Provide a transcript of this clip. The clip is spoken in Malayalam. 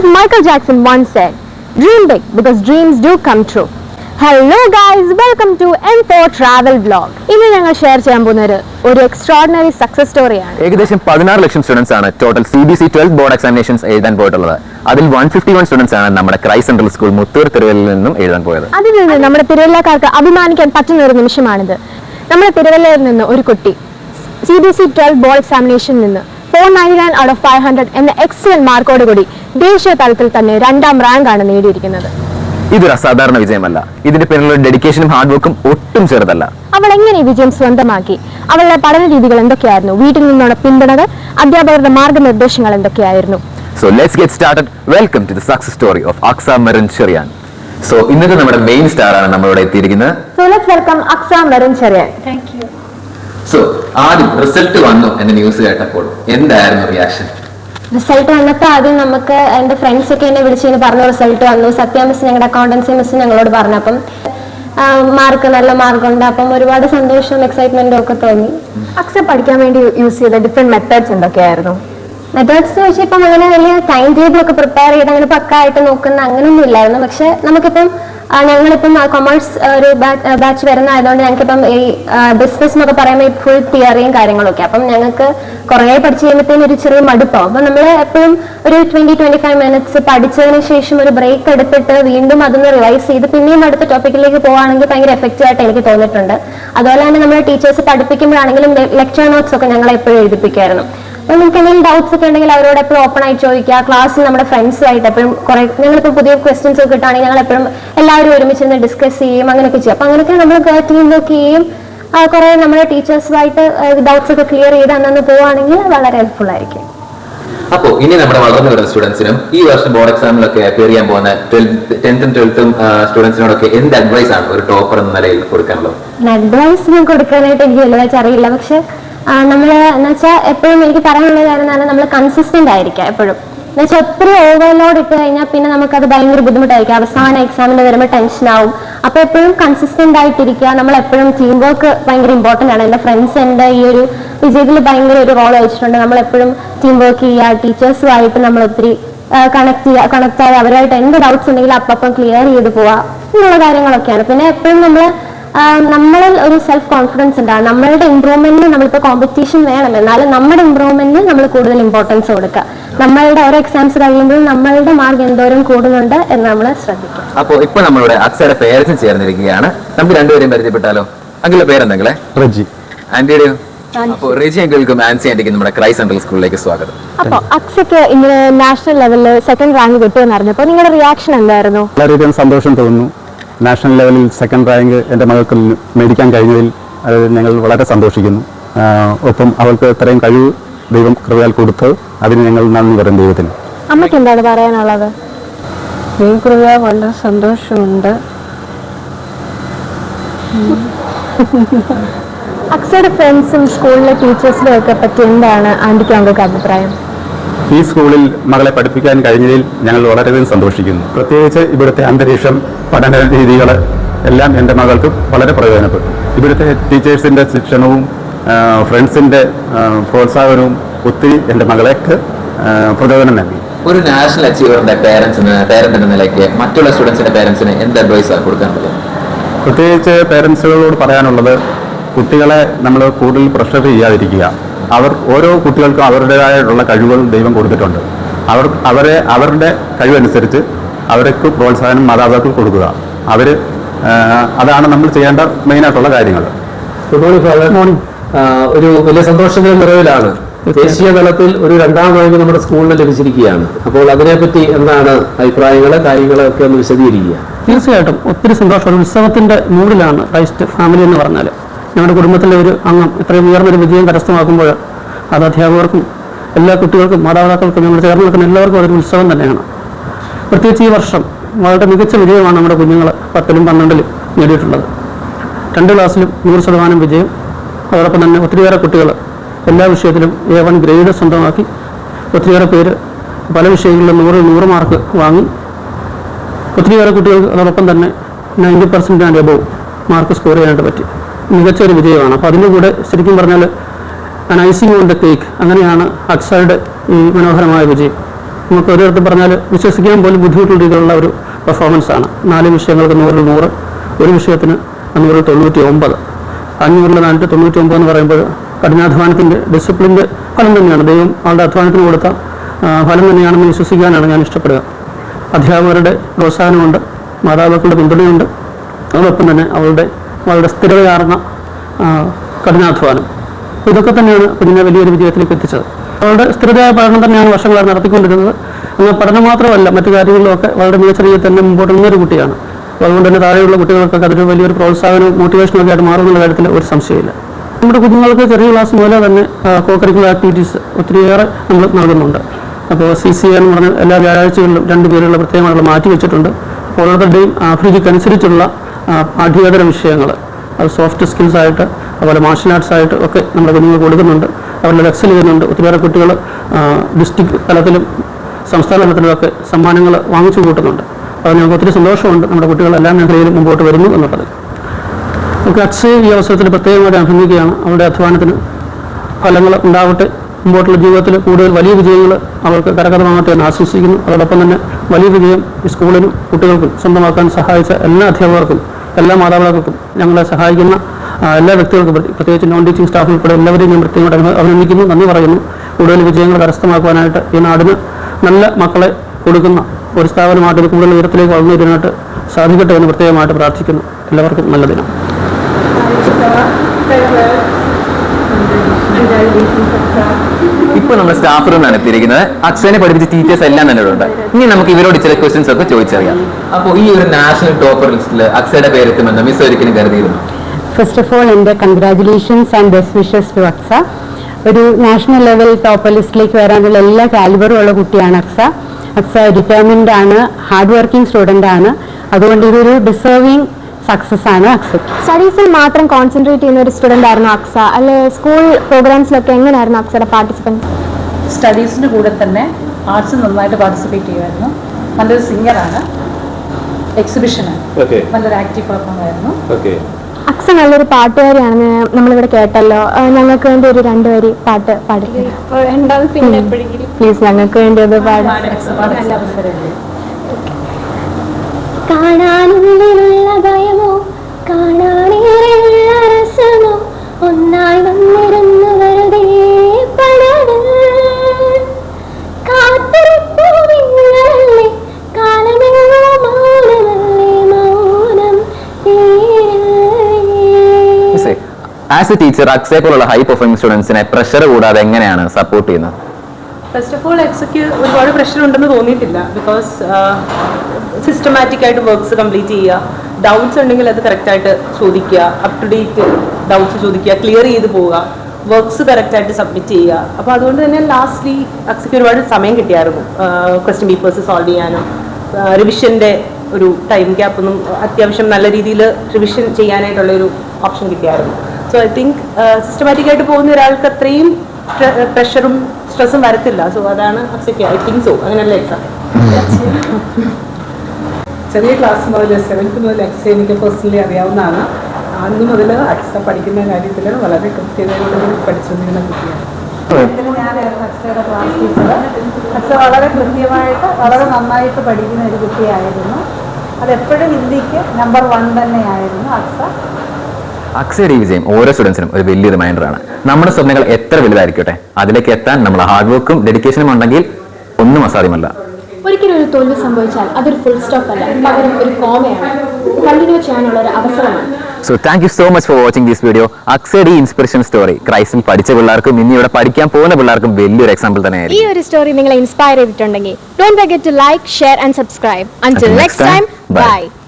As Michael Jackson once said, dream big because dreams do come true. Hello guys welcome to N four travel blog ഇന്ന് ഞങ്ങൾ ഷെയർ ചെയ്യാൻ പോകുന്നത് ഒരു എക്സ്ട്രോർഡിനറി സക്സസ് സ്റ്റോറിയാണ് ഏകദേശം പതിനാറ് ലക്ഷം സ്റ്റുഡൻസ് ആണ് total C B C twelfth board examinations എഴുതാൻ പോയിട്ടുള്ളത്. അതിൽ വൺ ഫിഫ്റ്റി വൺ സ്റ്റുഡൻസ് ആണ് നമ്മുടെ ക്രൈസ് സെൻട്രൽ സ്കൂൾ മുത്തൂർ തിരുവല്ലയിൽ നിന്നും എഴുതാൻ പോയത്. അതിൽ നിന്ന് നമ്മുടെ തിരുവല്ലക്കാർക്ക് അഭിമാനിക്കാൻ പറ്റുന്ന ഒരു നിമിഷമാണിത്. നമ്മുടെ തിരുവല്ലയിൽ നിന്ന് ഒരു കുട്ടി C B C twelve board എക്സാമിനേഷനിൽ നിന്ന് four ninety nine out of five hundred എന്ന എക്സലന്റ് മാർക്കോട് കൂടി ദേശീയ തലത്തിൽ തന്നെ രണ്ടാം റാങ്കാണ് നേടിയിരിക്കുന്നത്. ഇതൊരു അസാധാരണ വിജയമല്ല. ഇതിന്റെ പിന്നിലുള്ള ഡെഡിക്കേഷനും ഹാർഡ് വർക്കും ഒട്ടും ചെറുതല്ല. അവൾ എങ്ങനെ ഈ വിജയം സ്വന്തമാക്കി? അവളുടെ പഠന രീതികൾ എന്തൊക്കെയായിരുന്നു? വീട്ടിൽ നിന്നുള്ള പിന്തുണകൾ അധ്യാപകരുടെ മാർഗനിർദ്ദേശങ്ങൾ എന്തൊക്കെയായിരുന്നു? So let's get started welcome to the success story of Aksa Merin Cherian so ഇന്നത്തെ നമ്മുടെ മെയിൻ സ്റ്റാർ ആണ് നമ്മളിവിടെ എത്തിയിരിക്കുന്നത്. So let's welcome Aksa Merin Cherian so ആദ്യം റിസൾട്ട് വന്നു എന്ന ന്യൂസ് കേട്ടപ്പോൾ എന്തായിരുന്നു റിയാക്ഷൻ റിസൾട്ട് വന്നപ്പോൾ ആദ്യം നമുക്ക് എന്റെ ഫ്രണ്ട്സ് ഒക്കെ എന്നെ വിളിച്ച് പറഞ്ഞു റിസൾട്ട് വന്നു. സത്യ മിസ് ഞങ്ങളുടെ അക്കൗണ്ടൻസി മിസ് ഞങ്ങളോട് പറഞ്ഞു. അപ്പം മാർക്ക് നല്ല മാർക്ക് ഉണ്ട്. അപ്പം ഒരുപാട് സന്തോഷവും എക്സൈറ്റ്മെന്റും ഒക്കെ തോന്നി. അക്സ പഠിക്കാൻ വേണ്ടി യൂസ് ചെയ്ത ഡിഫറെന്റ് മെത്തേഡ്സ് എന്തൊക്കെയായിരുന്നു? മെത്തേഡ്സ് വെച്ചാൽ ഇപ്പം അങ്ങനെ വലിയ ടൈം ടേബിൾ ഒക്കെ പ്രിപ്പയർ ചെയ്ത് അങ്ങനെ പക്കായിട്ട് നോക്കുന്ന അങ്ങനെയൊന്നും ഇല്ലായിരുന്നു. പക്ഷെ നമുക്കിപ്പം ഞങ്ങളിപ്പം കൊമേഴ്സ് ഒരു ബാച്ച് വരുന്നതായതുകൊണ്ട് ഞങ്ങൾക്കിപ്പം ഈ ബിസിനസ് എന്നൊക്കെ പറയുമ്പോൾ ഫുൾ തിയറിയും കാര്യങ്ങളൊക്കെ. അപ്പം ഞങ്ങൾക്ക് കുറേ പഠിച്ചു കഴിയുമ്പോഴത്തേനും ഒരു ചെറിയ മടുപ്പാവും. അപ്പം നമ്മൾ എപ്പോഴും ഒരു ട്വന്റി ട്വന്റി ഫൈവ് മിനിറ്റ്സ് പഠിച്ചതിന് ശേഷം ഒരു ബ്രേക്ക് എടുത്തിട്ട് വീണ്ടും അതൊന്ന് റിവൈസ് ചെയ്ത് പിന്നെയും അടുത്ത ടോപ്പിക്കിലേക്ക് പോവാണെങ്കിൽ ഭയങ്കര എഫക്റ്റീവ് ആയിട്ട് എനിക്ക് തോന്നിയിട്ടുണ്ട്. അതുപോലെ തന്നെ നമ്മൾ ടീച്ചേഴ്സ് പഠിപ്പിക്കുമ്പോഴാണെങ്കിലും ലെക്ചർ നോട്ട്സ് ഒക്കെ ഞങ്ങളെ എപ്പോഴും എഴുതിപ്പിക്കുമായിരുന്നു. അപ്പൊ നിങ്ങൾക്ക് എന്തെങ്കിലും ഡൗട്ട്സ് ഒക്കെ ഉണ്ടെങ്കിൽ അവരോട് എപ്പോഴും ഓപ്പൺ ആയി ചോദിക്കുക. ക്ലാസ്സിൽ നമ്മുടെ ഫ്രണ്ട്സ് ആയിട്ട് എപ്പോഴും കുറെ ഞങ്ങളിപ്പോൾ പുതിയ ക്വസ്റ്റ്യൻസ് ഒക്കെ കിട്ടുകയാണെങ്കിൽ ഞങ്ങൾ എപ്പോഴും എല്ലാവരും ഒരുമിച്ച് നിന്ന് ഡിസ്കസ് ചെയ്യും അങ്ങനെയൊക്കെ ചെയ്യും. അപ്പൊ അങ്ങനെയൊക്കെ നമ്മൾ ടീം വർക്ക് ചെയ്യും. കുറെ നമ്മുടെ ടീച്ചേഴ്സുമായിട്ട് ഡൗട്ട്സ് ഒക്കെ ക്ലിയർ ചെയ്ത് അന്നു പോവുകയാണെങ്കിൽ വളരെ ഹെൽപ്ഫുൾ ആയിരിക്കും. അപ്പോൾ ഇനി നമ്മുടെ വളർന്നു വരുന്ന സ്റ്റുഡൻസിനും ഈ വർഷം ബോർഡ് എക്സാമിലൊക്കെ അപ്പിയർ ചെയ്യാൻ പോകുന്ന ടെൻത്തും ട്വൽത്തും സ്റ്റുഡൻസിനോടൊക്കെ എന്ത് അഡ്വൈസ് ആണ് ഒരു ടോപ്പർ എന്ന നിലയിൽ കൊടുക്കാനുള്ളത്? അഡ്വൈസ് ഞാൻ കൊടുക്കാനായിട്ട് എനിക്ക് വലുതായിട്ട് അറിയില്ല. പക്ഷെ നമ്മൾ എന്ന് വെച്ചാൽ എപ്പോഴും എനിക്ക് പറയാനുള്ള കാര്യം എന്ന് പറഞ്ഞാൽ നമ്മൾ കൺസിസ്റ്റന്റ് ആയിരിക്കുക എപ്പോഴും. എന്ന് വെച്ചാൽ ഒത്തിരി ഓവർലോഡ് ഇട്ട് കഴിഞ്ഞാൽ പിന്നെ നമുക്കത് ഭയങ്കര ബുദ്ധിമുട്ടായിരിക്കും. അവസാന എക്സാമിന് വരുമ്പോൾ ടെൻഷൻ ആവും. അപ്പൊ എപ്പോഴും കൺസിസ്റ്റന്റ് ആയിട്ടിരിക്കുക. നമ്മൾ എപ്പോഴും ടീം വർക്ക് ഭയങ്കര ഇമ്പോർട്ടന്റ് ആണ്. എന്റെ ഫ്രണ്ട്സ് എന്റെ ഈ ഒരു വിജയത്തിൽ ഭയങ്കര ഒരു റോൾ വഹിച്ചിട്ടുണ്ട്. നമ്മൾ എപ്പോഴും ടീം വർക്ക് ചെയ്യുക ടീച്ചേഴ്സുമായിട്ട് നമ്മൾ ഒത്തിരി കണക്ട് ചെയ്യുക കണക്ട് ആയി അവരുമായിട്ട് എന്ത് ഡൗട്ട്സ് ഉണ്ടെങ്കിലും അപ്പം ക്ലിയർ ചെയ്ത് പോവുക. എന്നുള്ള കാര്യങ്ങളൊക്കെയാണ്. പിന്നെ എപ്പോഴും നമ്മൾ നമ്മളിൽ ഒരു സെൽഫ് കോൺഫിഡൻസ് ഉണ്ടാകും നമ്മളുടെ ഇമ്പ്രൂവ്മെന്റിന് നമ്മളിപ്പോൾ കോമ്പറ്റീഷൻ വേണം. എന്നാലും നമ്മുടെ ഇമ്പ്രൂവ്മെന്റിന് നമ്മൾ കൂടുതൽ ഇമ്പോർട്ടൻസ് കൊടുക്കുക. നമ്മളുടെ ഓരോ എക്സാംസ് കഴിയുമ്പോൾ നമ്മളുടെ മാർക്ക് എന്തോരം കൂടുന്നുണ്ട് എന്ന് നമ്മൾ ശ്രദ്ധിക്കും അപ്പോൾ ഇപ്പോൾ നമ്മളുടെ അക്സയുടെ പേരൻസും ചേർന്നിരിക്കുകയാണ്. നമുക്ക് രണ്ടുപേരെയും പരിചയപ്പെട്ടാലോ? അങ്കിളുടെ പേരെന്തെങ്കിലേ? റജി. ആന്റിയുടെയോ? അപ്പോൾ റെജി അങ്കിൾക്കും ആൻസി ആന്റിക്കും നമ്മുടെ ക്രൈസ് സെൻട്രൽ സ്കൂളിലേക്ക് സ്വാഗതം. അപ്പൊ അക്സയ്ക്ക് ഇങ്ങനെ നാഷണൽ ലെവലിൽ സെക്കൻഡ് റാങ്ക് കിട്ടുമെന്ന് അറിഞ്ഞപ്പോൾ നിങ്ങളുടെ റിയാക്ഷൻ എന്തായിരുന്നു? വളരെയധികം സന്തോഷം തോന്നുന്നു. നാഷണൽ ലെവലിൽ സെക്കൻഡ് റാങ്ക് എന്റെ മകൾക്ക് മേടിക്കാൻ കഴിഞ്ഞതിൽ അത് ഞങ്ങൾ വളരെ സന്തോഷിക്കുന്നു. ഒപ്പം അവൾക്ക് ഇത്രയും കഴിവ് ദൈവം കൃപയാൽ കൊടുത്ത് അതിന് ഞങ്ങൾ നന്ദി പറയും ദൈവത്തിന്. അമ്മയ്ക്ക് എന്താണ് പറയാനുള്ളത്? ദൈവകൃപ വളരെ സന്തോഷമുണ്ട്. അക്സയുടെ ഫ്രണ്ട്സും സ്കൂളിലെ ടീച്ചേഴ്സിനും ഒക്കെ പറ്റി എന്താണ് ആന്റിക്ക് അങ്ങൾക്ക് അഭിപ്രായം? ഈ സ്കൂളിൽ മകളെ പഠിപ്പിക്കാൻ കഴിഞ്ഞതിൽ ഞങ്ങൾ വളരെയധികം സന്തോഷിക്കുന്നു. പ്രത്യേകിച്ച് ഇവിടുത്തെ അന്തരീക്ഷം പഠന രീതികൾ എല്ലാം എന്റെ മകൾക്ക് വളരെ പ്രയോജനപ്പെട്ടു. ഇവിടുത്തെ ടീച്ചേഴ്സിന്റെ ശിക്ഷണവും ഫ്രണ്ട്സിന്റെ പ്രോത്സാഹനവും ഒത്തിരി എന്റെ മകളേക്ക് പ്രചോദനം നൽകി. ഒരു നാഷണൽ അച്ചീവറിന്റെ പേരൻസിന് എന്ന നിലയ്ക്ക് മറ്റുള്ള സ്റ്റുഡൻസിന്റെ പേരൻസിന് എന്ത് അഡ്വൈസ് ആണ് കൊടുക്കാനുള്ളത് പ്രത്യേകിച്ച് പേരൻസുകളോട് പറയാനുള്ളത് കുട്ടികളെ നമ്മൾ കൂടുതൽ പ്രഷർ ചെയ്യാതിരിക്കുക. അവർ ഓരോ കുട്ടികൾക്കും അവരുടേതായിട്ടുള്ള കഴിവുകൾ ദൈവം കൊടുത്തിട്ടുണ്ട്. അവർ അവരെ അവരുടെ കഴിവനുസരിച്ച് അവർക്ക് പ്രോത്സാഹനം മാതാപിതാക്കൾ കൊടുക്കുക. അവർ അതാണ് നമ്മൾ ചെയ്യേണ്ട മെയിനായിട്ടുള്ള കാര്യങ്ങൾ. ഗുഡ് മോർണിംഗ് ഫാദർ മോർണിംഗ് ഒരു വലിയ സന്തോഷത്തിന്റെ നിറവിലാണ്. ദേശീയ തലത്തിൽ ഒരു രണ്ടാം റാങ്ക് നമ്മുടെ സ്കൂളിന് ലഭിച്ചിരിക്കുകയാണ്. അപ്പോൾ അതിനെപ്പറ്റി എന്താണ് അഭിപ്രായങ്ങൾ കാര്യങ്ങൾ ഒക്കെ ഒന്ന് വിശദീകരിക്കുക? തീർച്ചയായിട്ടും. ഒത്തിരി സന്തോഷം. ഉത്സവത്തിന്റെ മൂടിലാണ് ക്രൈസ്റ്റ് ഫാമിലി എന്ന് പറഞ്ഞാൽ ഞങ്ങളുടെ കുടുംബത്തിലെ ഒരു അംഗം ഇത്രയും ഉയർന്നൊരു വിജയം കരസ്ഥമാക്കുമ്പോൾ അത് അധ്യാപകർക്കും എല്ലാ കുട്ടികൾക്കും മാതാപിതാക്കൾക്കും ഞങ്ങൾ ചേർന്ന് നിൽക്കുന്ന എല്ലാവർക്കും അതൊരു ഉത്സവം തന്നെയാണ്. പ്രത്യേകിച്ച് ഈ വർഷം വളരെ മികച്ച വിജയമാണ് നമ്മുടെ കുഞ്ഞുങ്ങൾ പത്തിലും പന്ത്രണ്ടിലും നേടിയിട്ടുള്ളത്. രണ്ട് ക്ലാസ്സിലും നൂറ് ശതമാനം വിജയം. അതോടൊപ്പം തന്നെ ഒത്തിരിയേറെ കുട്ടികൾ എല്ലാ വിഷയത്തിലും എ വൺ ഗ്രേഡ് സ്വന്തമാക്കി. ഒത്തിരിയേറെ പേര് പല വിഷയങ്ങളിലും നൂറ് നൂറ് മാർക്ക് വാങ്ങി. ഒത്തിരിയേറെ കുട്ടികൾക്ക് അതോടൊപ്പം തന്നെ ninety percent and above mark score ചെയ്യാനായിട്ട് പറ്റി. മികച്ച ഒരു വിജയമാണ്. അപ്പോൾ അതിന്റെ കൂടെ ശരിക്കും പറഞ്ഞാൽ ഐസിങ് ഓൺ ദ കേക്ക് അങ്ങനെയാണ് അക്സയുടെ ഈ മനോഹരമായ വിജയം. നമുക്ക് ഒരിടത്ത് പറഞ്ഞാൽ വിശ്വസിക്കാൻ പോലും ബുദ്ധിമുട്ടുള്ള രീതിയിലുള്ള ഒരു പെർഫോമൻസ് ആണ്. നാല് വിഷയങ്ങൾക്ക് നൂറിൽ നൂറ് ഒരു വിഷയത്തിന് നൂറിൽ തൊണ്ണൂറ്റി ഒമ്പത് അഞ്ഞൂറിൽ നാനൂറ്റി തൊണ്ണൂറ്റി ഒമ്പത് എന്ന് പറയുമ്പോൾ കഠിനാധ്വാനത്തിന്റെ ഡിസിപ്ലിന്റെ ഫലം തന്നെയാണ്. ദൈവം ആളുടെ അധ്വാനത്തിന് കൊടുത്ത ഫലം തന്നെയാണെന്ന് വിശ്വസിക്കാനാണ് ഞാൻ ഇഷ്ടപ്പെടുക. അധ്യാപകരുടെ പ്രോത്സാഹനമുണ്ട് മാതാപിതാക്കളുടെ പിന്തുണയുണ്ട്. അതോടൊപ്പം തന്നെ അവളുടെ അവളുടെ സ്ഥിരതയാർന്ന കഠിനാധ്വാനം. ഇതൊക്കെ തന്നെയാണ് കുഞ്ഞിനെ വലിയൊരു വിജയത്തിലേക്ക് എത്തിച്ചത്. അവളുടെ സ്ഥിരതയായ പഠനം തന്നെയാണ് വർഷങ്ങളായി നടത്തിക്കൊണ്ടിരുന്നത്. എന്നാൽ പഠനം മാത്രമല്ല മറ്റു കാര്യങ്ങളിലൊക്കെ വളരെ മികച്ച രീതിയിൽ തന്നെ മുമ്പോട്ട് നിന്നൊരു കുട്ടിയാണ്. അതുകൊണ്ട് തന്നെ താഴെയുള്ള കുട്ടികൾക്കൊക്കെ അതൊരു വലിയൊരു പ്രോത്സാഹനവും മോട്ടിവേഷനും ഒക്കെ ആയിട്ട് മാറുന്ന കാര്യത്തിൽ ഒരു സംശയമില്ല. നമ്മുടെ കുഞ്ഞുങ്ങൾക്ക് ചെറിയ ക്ലാസ് മുതലേ തന്നെ കോ കരിക്കുലർ ആക്ടിവിറ്റീസ് ഒത്തിരിയേറെ നമ്മൾ നൽകുന്നുണ്ട്. അപ്പോൾ സി സി എന്ന് പറഞ്ഞ എല്ലാ വ്യാഴാഴ്ചകളിലും രണ്ട് പേരുള്ള പ്രത്യേകമായിട്ടുള്ള മാറ്റി വെച്ചിട്ടുണ്ട് ഓരോരുത്തരുടെയും അഭിരുചിക്കനുസരിച്ചുള്ള പാഠ്യേതര വിഷയങ്ങൾ അത് സോഫ്റ്റ് സ്കിൽസ് ആയിട്ട് അതുപോലെ മാർഷൽ ആർട്സ് ആയിട്ട് ഒക്കെ നമ്മുടെ കുഞ്ഞുങ്ങൾ കൊടുക്കുന്നുണ്ട്. അവരുടെ എക്സൽ ചെയ്യുന്നുണ്ട്. ഒത്തിരിയേറെ കുട്ടികൾ ഡിസ്ട്രിക്ട് തലത്തിലും സംസ്ഥാന തലത്തിലുമൊക്കെ സമ്മാനങ്ങൾ വാങ്ങിച്ചു കൂട്ടുന്നുണ്ട്. അപ്പോൾ ഞങ്ങൾക്ക് ഒത്തിരി സന്തോഷമുണ്ട് നമ്മുടെ കുട്ടികൾ എല്ലാ മേഖലയിലും മുമ്പോട്ട് വരുന്നു എന്നുള്ളത്. നമുക്ക് അച്ഛൻ ഈ അവസരത്തിൽ പ്രത്യേകമായിട്ട് അഭിനന്ദിക്കുകയാണ്. അവരുടെ അധ്വാനത്തിന് ഫലങ്ങൾ ഉണ്ടാവട്ടെ. മുമ്പോട്ടുള്ള ജീവിതത്തിൽ കൂടുതൽ വലിയ വിജയങ്ങൾ അവർക്ക് കരകഥമാകട്ടെ എന്ന് ആശംസിക്കുന്നു. അതോടൊപ്പം തന്നെ വലിയ വിജയം ഈ സ്കൂളിനും കുട്ടികൾക്കും സ്വന്തമാക്കാൻ സഹായിച്ച എല്ലാ അധ്യാപകർക്കും എല്ലാ മാതാപിതാക്കൾക്കും ഞങ്ങളെ സഹായിക്കുന്ന എല്ലാ വ്യക്തികൾക്കും പ്രത്യേക- പ്രത്യേകിച്ച് നോൺ ടീച്ചിങ് സ്റ്റാഫ് ഉൾപ്പെടെ എല്ലാവരെയും ഞാൻ പ്രത്യേകമായിട്ട് അഭി- അഭിനന്ദിക്കുന്നു. നന്ദി പറയുന്നു. കൂടുതൽ വിജയങ്ങൾ കരസ്ഥമാക്കുവാനായിട്ട് ഈ നാടിന് നല്ല മക്കളെ കൊടുക്കുന്ന ഒരു സ്ഥാപനമായിട്ട് ഇത് കൂടുതൽ ഉയരത്തിലേക്ക് വളർന്നു വരുന്നതിനായിട്ട് സാധിക്കട്ടെ എന്ന് പ്രത്യേകമായിട്ട് പ്രാർത്ഥിക്കുന്നു. എല്ലാവർക്കും നല്ല ദിനം. ഇപ്പോൾ നമ്മൾ സ്റ്റാഫ് റൂമിലാണ് എത്തിയിരിക്കുന്നത്. അക്ഷയനെ പഠിപ്പിച്ച ടീച്ചേഴ്സ് എല്ലാം തന്നെ ഉണ്ട്. ഇനി നമുക്ക് ഇവരോട് ചില ക്വസ്റ്റ്യൻസ് ഒക്കെ ചോദിച്ചറിയാം. അപ്പോൾ ഈ ഒരു നാഷണൽ ടോപ്പർ ലിസ്റ്റിൽ അക്ഷയുടെ പേരെത്തുമെന്ന് മിസ് ഒരിക്കലും കരുതിയിരുന്നു? ഫസ്റ്റ് ഓഫ് ഓൾ എന്റെ congratulations and best wishes to Aksa. ഒരു നാഷണൽ ലെവൽ ടോപ്പർ ലിസ്റ്റിലേക്ക് വരാനുള്ള എല്ലാ കാലിബറും ഉള്ള കുട്ടിയാണ് അക്സ. അക്സ ഡിറ്റർമിൻഡ് ആണ് ഹാർഡ് വർക്കിംഗ് സ്റ്റുഡന്റ് ആണ്. അതുകൊണ്ട് ഇതൊരു ഡിസേർവിങ് സക്സസ് ആണ്. അക്സ സ്റ്റഡീസിൽ മാത്രം കോൺസെൻട്രേറ്റ് ചെയ്യുന്ന ഒരു സ്റ്റുഡന്റ് ആയിരുന്നു അക്സ. അല്ലെ സ്കൂൾ പ്രോഗ്രാംസിലൊക്കെ എങ്ങനെയായിരുന്നു അക്സയുടെ പാർട്ടിസിപ്പൻസ് സ്റ്റഡീസിന്റെ കൂടെ തന്നെ ആർട്സ് നന്നായിട്ട് പാർട്ടിസിപ്പേറ്റ് ചെയ്യുമായിരുന്നു. നല്ലൊരു സിംഗറാണ് എക്സിബിഷന് നല്ലൊരു ആക്റ്റീവ് പെർഫോമായിരുന്നു ഓക്കെ അക്സ നല്ലൊരു പാട്ടുകാരിയാണെന്ന് നമ്മളിവിടെ കേട്ടല്ലോ. ഞങ്ങൾക്ക് വേണ്ടി ഒരു രണ്ട് വരി പാട്ട് പാടി പ്ലീസ് ഞങ്ങൾക്ക് വേണ്ടി അത് പാടാൻ കാണാനുള്ളിലുള്ള ഭയമോ കാണാനേറെയുള്ള രസമോ ഒന്നായി വന്നിരുന്നു വെറുതെ പടകൾ കാത്തിരിപ്പൂ നിങ്ങളല്ലേ കാലമെങ്ങോ മൗനമല്ലേ മൗനം ആസ് എ ടീച്ചർ അക്ഷയെ പോലുള്ള ഹൈ പെർഫോമിംഗ് സ്റ്റുഡൻസിനെ പ്രഷർ കൂടാതെ എങ്ങനെയാണ് സപ്പോർട്ട് ചെയ്യുന്നത്? ഫസ്റ്റ് ഓഫ് ഓൾ എക്സയ്ക്ക് ഒരുപാട് പ്രഷർ ഉണ്ടെന്ന് തോന്നിയിട്ടില്ല. ബിക്കോസ് സിസ്റ്റമാറ്റിക് ആയിട്ട് വർക്ക്സ് കംപ്ലീറ്റ് ചെയ്യുക. ഡൗട്ട്സ് ഉണ്ടെങ്കിൽ അത് കറക്റ്റായിട്ട് ചോദിക്കുക. അപ് ടു ഡേറ്റ് ഡൗട്ട്സ് ചോദിക്കുക. ക്ലിയർ ചെയ്ത് പോവുക. വർക്ക്സ് കറക്റ്റായിട്ട് സബ്മിറ്റ് ചെയ്യുക. അപ്പോൾ അതുകൊണ്ട് തന്നെ ലാസ്റ്റ്ലി അക്സയ്ക്ക് ഒരുപാട് സമയം കിട്ടിയായിരുന്നു. ക്വസ്റ്റ്യൻ പേപ്പേഴ്സ് സോൾവ് ചെയ്യാനും റിവിഷന്റെ ഒരു ടൈം ഗ്യാപ്പ് ഒന്നും അത്യാവശ്യം നല്ല രീതിയിൽ റിവിഷൻ ചെയ്യാനായിട്ടുള്ള ഒരു ഓപ്ഷൻ കിട്ടിയായിരുന്നു. സോ ഐ തിങ്ക് സിസ്റ്റമാറ്റിക്കായിട്ട് പോകുന്ന ഒരാൾക്ക് അത്രയും പ്രഷറും സ്ട്രെസ്സും വരത്തില്ല. സോ അതാണ് ഐ തിങ്ക് സോ അങ്ങനെയല്ല എക്സാം ചെറിയ ക്ലാസ് മുതൽ സെവൻത്ത് മുതൽ എക്സ് എനിക്ക് പേഴ്സണലി അറിയാവുന്നതാണ്. അന്ന് മുതൽ അക്സ പഠിക്കുന്ന കാര്യത്തിൽ വളരെ കൃത്യതയോടുകൂടി പഠിച്ചുകൊണ്ടിരുന്ന കുട്ടിയാണ്. ഞാൻ അക്സയുടെ ക്ലാസ് ടീച്ചർ അക്സ വളരെ കൃത്യമായിട്ട് വളരെ നന്നായിട്ട് പഠിക്കുന്ന ഒരു കുട്ടിയായിരുന്നു. അതെപ്പോഴും ഹിന്ദിക്ക് നമ്പർ വൺ തന്നെയായിരുന്നു അക്സ. അക്ഷയുടെ ഈ വിജയം ഓരോ സ്റ്റുഡൻസിനും ഒരു വലിയ റിമൈൻഡറാണ് നമ്മുടെ സ്വപ്നങ്ങൾ എത്ര വലുതായിരിക്കട്ടെ? അതിലേക്ക് എത്താൻ നമ്മൾ ഹാർഡ് വർക്കും ഡെഡിക്കേഷനും ഉണ്ടെങ്കിൽ ഒന്നും അസാധ്യമല്ല. ഒരിക്കലും ഒരു തോൽവി സംഭവിച്ചാൽ അതൊരു ഫുൾ സ്റ്റോപ്പ് അല്ല. പകരം ഒരു കോമയാണ് കണ്ടിന്യൂ ചെയ്യാനുള്ള ഒരു അവസരമാണ്. So thank you so much for watching this video അക്സഡി inspiration story ക്രൈസ്റ്റിൽ പഠിച്ച പിള്ളേർക്കും ഇനി ഇവിടെ പഠിക്കാൻ പോകുന്ന പിള്ളേർക്കും വലിയൊരു എക്സാമ്പിൾ തന്നെയാണ് ഈ ഒരു സ്റ്റോറി നിങ്ങളെ ഇൻസ്പയർ ചെയ്തിട്ടുണ്ടെങ്കിൽ don't forget to like share and subscribe Until next next time time, bye. Bye